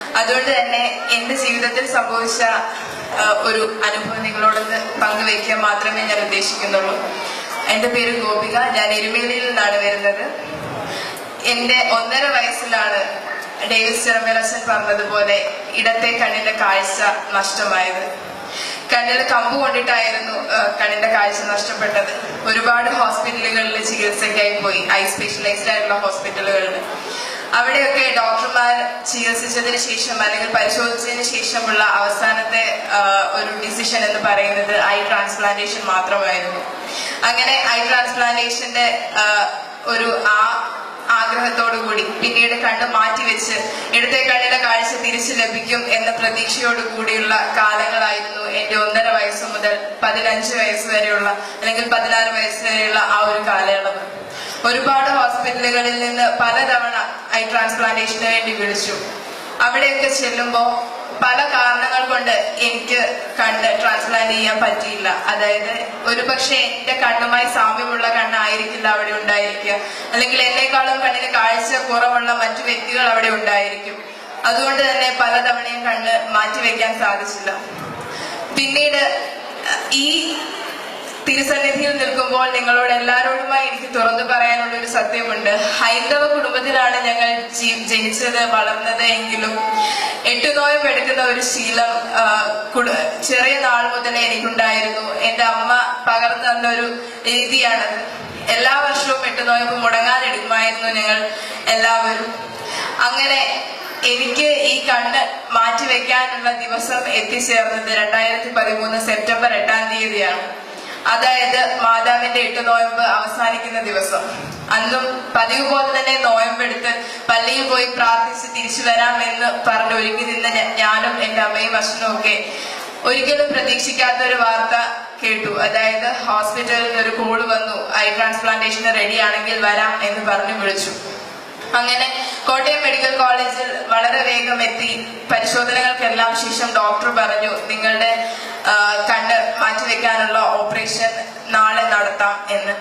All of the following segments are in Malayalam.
അതുകൊണ്ട് തന്നെ എന്റെ ജീവിതത്തിൽ സംഭവിച്ച ഒരു അനുഭവം നിങ്ങളോട് പങ്കുവയ്ക്കാൻ മാത്രമേ ഞാൻ ഉദ്ദേശിക്കുന്നുള്ളൂ. എന്റെ പേര് ഗോപിക ഞാൻ എരുമേലിയിൽ നിന്നാണ് വരുന്നത്. എന്റെ ഒന്നര വയസ്സിലാണ് ഡേവിസ് ചെറമേലച്ചൻ പറഞ്ഞതുപോലെ ഇടത്തെ കണ്ണിന്റെ കാഴ്ച നഷ്ടമായത്. കണ്ണിൽ കമ്പ് കൊണ്ടിട്ടായിരുന്നു കണ്ണിന്റെ കാഴ്ച നഷ്ടപ്പെട്ടത്. ഒരുപാട് ഹോസ്പിറ്റലുകളിൽ ചികിത്സയ്ക്കായി പോയി ഐ സ്പെഷ്യലൈസ്ഡ് ആയിട്ടുള്ള ഹോസ്പിറ്റലുകളിൽ. അവിടെയൊക്കെ ഡോക്ടർമാർ ചികിത്സിച്ചതിന് ശേഷം അല്ലെങ്കിൽ പരിശോധിച്ചതിന് ശേഷമുള്ള അവസാനത്തെ ഒരു ഡിസിഷൻ എന്ന് പറയുന്നത് ഐ ട്രാൻസ്പ്ലാന്റേഷൻ മാത്രമായിരുന്നു. അങ്ങനെ ഐ ട്രാൻസ്പ്ലാന്റേഷന്റെ ഒരു ആ ആഗ്രഹത്തോടുകൂടി പിന്നീട് കണ്ണ് മാറ്റിവെച്ച് ഇടത്തെ കണ്ണിലെ കാഴ്ച തിരിച്ചു ലഭിക്കും എന്ന പ്രതീക്ഷയോടുകൂടിയുള്ള കാലങ്ങളായിരുന്നു എന്റെ ഒന്നര വയസ്സ് മുതൽ പതിനഞ്ച് വയസ്സ് വരെയുള്ള അല്ലെങ്കിൽ പതിനാറ് വയസ്സ് വരെയുള്ള ആ ഒരു കാലയളവ്. ഒരുപാട് ഹോസ്പിറ്റലുകളിൽ നിന്ന് പലതവണ ഐ ട്രാൻസ്പ്ലാന്റേഷന് വേണ്ടി വിളിച്ചു. അവിടെയൊക്കെ ചെല്ലുമ്പോൾ പല കാരണങ്ങൾ കൊണ്ട് എനിക്ക് കണ്ണ് ട്രാൻസ്പ്ലാന്റ് ചെയ്യാൻ പറ്റിയില്ല. അതായത് ഒരു പക്ഷേ എന്റെ കണ്ണുമായി സാമ്യമുള്ള കണ്ണായിരിക്കില്ല അവിടെ ഉണ്ടായിരിക്കുക. അല്ലെങ്കിൽ എന്നെക്കാളും കണ്ണിന് കാഴ്ച കുറവുള്ള മറ്റു വ്യക്തികൾ അവിടെ ഉണ്ടായിരിക്കും. അതുകൊണ്ട് തന്നെ പലതവണയും കണ്ണ് മാറ്റിവെക്കാൻ സാധിച്ചില്ല. പിന്നീട് ഈ തിരുസന്നിധിയിൽ നിൽക്കുമ്പോൾ നിങ്ങളോട് എല്ലാവരോടുമായി എനിക്ക് തുറന്നു പറയാനുള്ള ഒരു സത്യമുണ്ട്. ഹൈന്ദവ കുടുംബത്തിലാണ് ഞങ്ങൾ ജനിച്ചത് വളർന്നത് എങ്കിലും എട്ടു നോയമ്പ് എടുക്കുന്ന ഒരു ശീലം ചെറിയ നാൾ മുതലേ എനിക്കുണ്ടായിരുന്നു. എന്റെ അമ്മ പകർന്നു തന്ന ഒരു രീതിയാണ് എല്ലാ വർഷവും എട്ടു നോയമ്പ് മുടങ്ങാതെടുക്കുമായിരുന്നു ഞങ്ങൾ എല്ലാവരും. അങ്ങനെ എനിക്ക് ഈ കണ്ണ് മാറ്റിവെക്കാനുള്ള ദിവസം എത്തിച്ചേർന്നത് രണ്ടായിരത്തി പതിമൂന്ന് സെപ്റ്റംബർ എട്ടാം തീയതിയാണ്. അതായത് മാതാവിന്റെ എട്ട് നോയമ്പ് അവസാനിക്കുന്ന ദിവസം. അന്നും പതിവ് പോലെ തന്നെ നോയമ്പെടുത്ത് പള്ളിയിൽ പോയി പ്രാർത്ഥിച്ച് തിരിച്ചു വരാമെന്ന് പറഞ്ഞ് ഒരുങ്ങി നിന്ന ഞാനും എന്റെ അമ്മയും അച്ഛനും ഒക്കെ ഒരിക്കലും പ്രതീക്ഷിക്കാത്ത ഒരു വാർത്ത കേട്ടു. അതായത് ഹോസ്പിറ്റലിൽ നിന്ന് ഒരു കോൾ വന്നു. ഐ ട്രാൻസ്പ്ലാന്റേഷന് റെഡി ആണെങ്കിൽ വരാം എന്ന് പറഞ്ഞു വിളിച്ചു. അങ്ങനെ കോട്ടയം മെഡിക്കൽ കോളേജിൽ വളരെ വേഗം എത്തി. പരിശോധനകൾക്കെല്ലാം ശേഷം ഡോക്ടർ പറഞ്ഞു നിങ്ങളുടെ ആ, കണ്ണ് മാറ്റിവെക്കാനുള്ള ഓപ്പറേഷൻ നാളെ നടത്താം എന്ന്.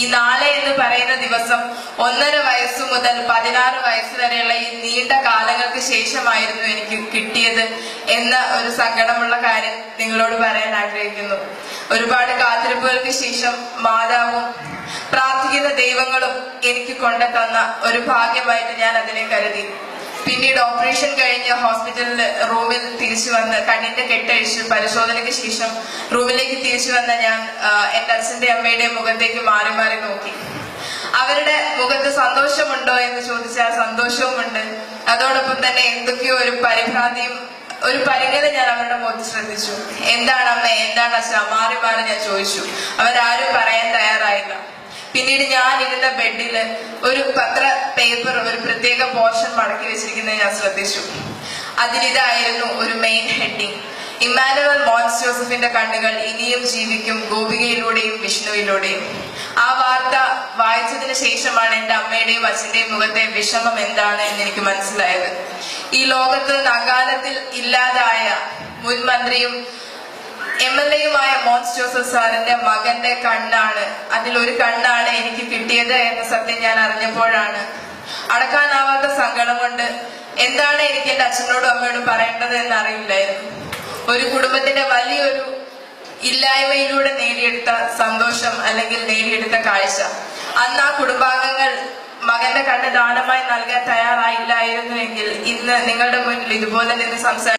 ഈ നാളെ എന്ന് പറയുന്ന ദിവസം ഒന്നര വയസ്സ് മുതൽ പതിനാറ് വയസ്സ് വരെയുള്ള ഈ നീണ്ട കാലങ്ങൾക്ക് ശേഷമായിരുന്നു എനിക്ക് കിട്ടിയത് എന്ന ഒരു സങ്കടമുള്ള കാര്യം നിങ്ങളോട് പറയാൻ ആഗ്രഹിക്കുന്നു. ഒരുപാട് കാത്തിരിപ്പുകൾക്ക് ശേഷം മാതാവും പ്രാർത്ഥിക്കുന്ന ദൈവങ്ങളും എനിക്ക് കൊണ്ടുതന്ന ഒരു ഭാഗ്യമായിട്ട് ഞാൻ അതിനെ കരുതി. പിന്നീട് ഓപ്പറേഷൻ കഴിഞ്ഞ് ഹോസ്പിറ്റലിൽ റൂമിൽ തിരിച്ചു വന്ന് കണ്ണിന്റെ കെട്ടഴിച്ച്. പരിശോധനയ്ക്ക് ശേഷം റൂമിലേക്ക് തിരിച്ചു വന്ന ഞാൻ എന്റെ അച്ഛന്റെ അമ്മയുടെ മുഖത്തേക്ക് മാറി മാറി നോക്കി. അവരുടെ മുഖത്ത് സന്തോഷമുണ്ടോ എന്ന് ചോദിച്ചാൽ സന്തോഷവുമുണ്ട്. അതോടൊപ്പം തന്നെ എന്തൊക്കെയോ ഒരു പരിഭ്രാന്തിയും ഒരു പരിഗത ഞാൻ അവരുടെ മുഖത്ത് ശ്രദ്ധിച്ചു. എന്താണ് അമ്മ? എന്താണ് അച്ഛ മാറി മാറി ഞാൻ ചോദിച്ചു. അവരാരും പറയാൻ തയ്യാറായില്ല. പിന്നീട് ഞാൻ ഇരുന്ന ബെഡിൽ ഒരു പത്ര പേപ്പർ ഒരു പ്രത്യേക പോർഷൻ മടക്കി വെച്ചിരിക്കുന്നത് ഞാൻ ശ്രദ്ധിച്ചു. അതിലിതായിരുന്നു ഒരു മെയിൻ ഹെഡിങ് ഇമ്മാനുവൽ മോൻസ് ജോസഫിന്റെ കണ്ണുകൾ ഇനിയും ജീവിക്കും ഗോപികയിലൂടെയും വിഷ്ണുവിലൂടെയും. ആ വാർത്ത വായിച്ചതിന് ശേഷമാണ് എന്റെ അമ്മയുടെയും അച്ഛന്റെയും മുഖത്തെ വിഷമം എന്താണ് എന്ന് എനിക്ക് മനസ്സിലായത്. ഈ ലോകത്ത് നിന്ന് അകാലത്തിൽ ഇല്ലാതായ മുൻ മന്ത്രിയും എം എൽ എയുമായ മോൻസ് ജോസഫ് സാറിന്റെ മകന്റെ കണ്ണാണ്. അതിലൊരു കണ്ണാണ് എനിക്ക് കിട്ടിയത് എന്ന സത്യം ഞാൻ അറിഞ്ഞപ്പോഴാണ്. അടക്കാനാവാത്ത സങ്കടം കൊണ്ട് എന്താണ് എനിക്ക് എന്റെ അച്ഛനോടും അമ്മയോടും പറയേണ്ടത് എന്ന് അറിയില്ലായിരുന്നു ഒരു കുടുംബത്തിന്റെ വലിയൊരു ഇല്ലായ്മയിലൂടെ നേടിയെടുത്ത സന്തോഷം അല്ലെങ്കിൽ നേടിയെടുത്ത കാഴ്ച. അന്ന് ആ കുടുംബാംഗങ്ങൾ മകന്റെ കണ്ണ് ദാനമായി നൽകാൻ തയ്യാറായില്ലായിരുന്നുവെങ്കിൽ ഇന്ന് നിങ്ങളുടെ മുന്നിൽ ഇതുപോലെ നിന്ന് സംസാരിക്കും